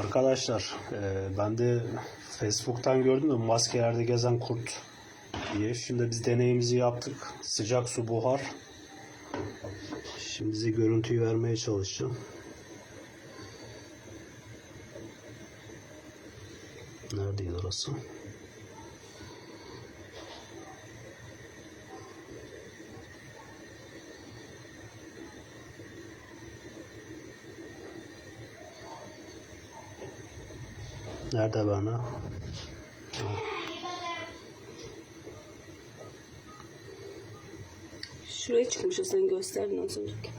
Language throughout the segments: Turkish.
Arkadaşlar e, ben de Facebook'tan gördüm de maskelerde gezen kurt diye. Şimdi biz deneyimizi yaptık. Sıcak su buhar. Şimdi size görüntüyü vermeye çalışacağım. Neredeydi orası? Nerede Berna? Şuraya çıkmış o sen gösterdin az önceki.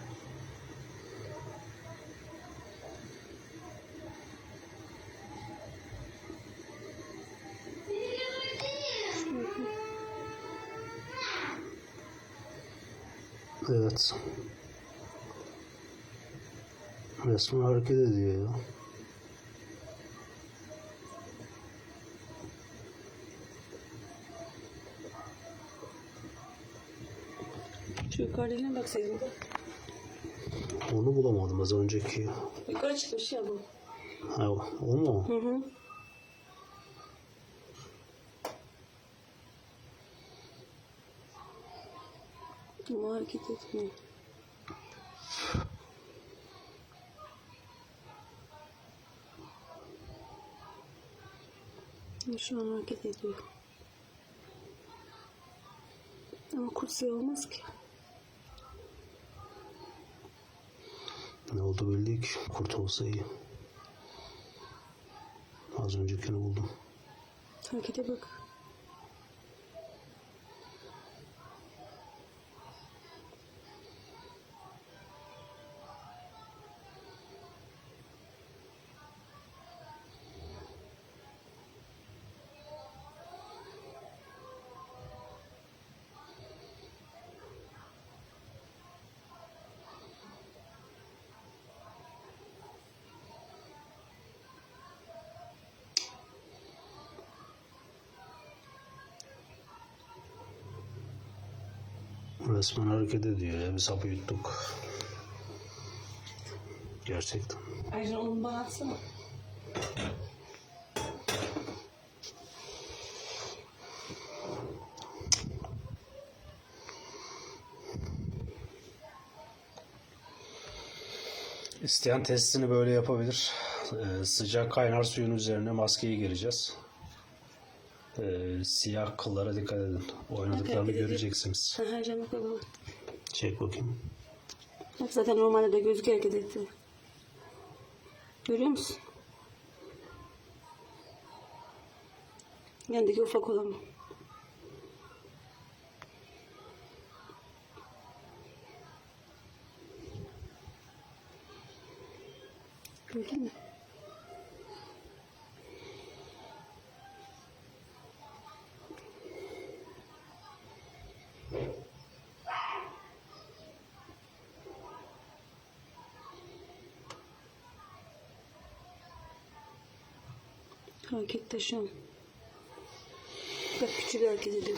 Evet. Resmen hareket ediyor ya. Şu yukarıdakine baksaydın. Onu bulamadım az önceki. Yukarı çıkmış ya bu. Ha, o mu? Hı hı. Ama hareket etmiyor. Şu an hareket ediyor. Ama kursiye olmaz ki. Oldu bildik. Kurt olsa iyi. Az öncekini buldum. Harekete bak. Resmen hareket ediyor ya. Biz hapı yuttuk. Gerçekten. Ayrıca onu bana atsana. İsteyen testini böyle yapabilir. Ee, sıcak kaynar suyun üzerine maskeyi gireceğiz. Ee, siyah kıllara dikkat edin. Oynadıklarını göreceksiniz. Ha, her canım bakalım. Çek bakayım. Bak zaten normalde de gözüküyor hareket etti. Görüyor musun? Yandaki ufak olan. Gördün mü? Şu an. Bak küçük hareket ediyor.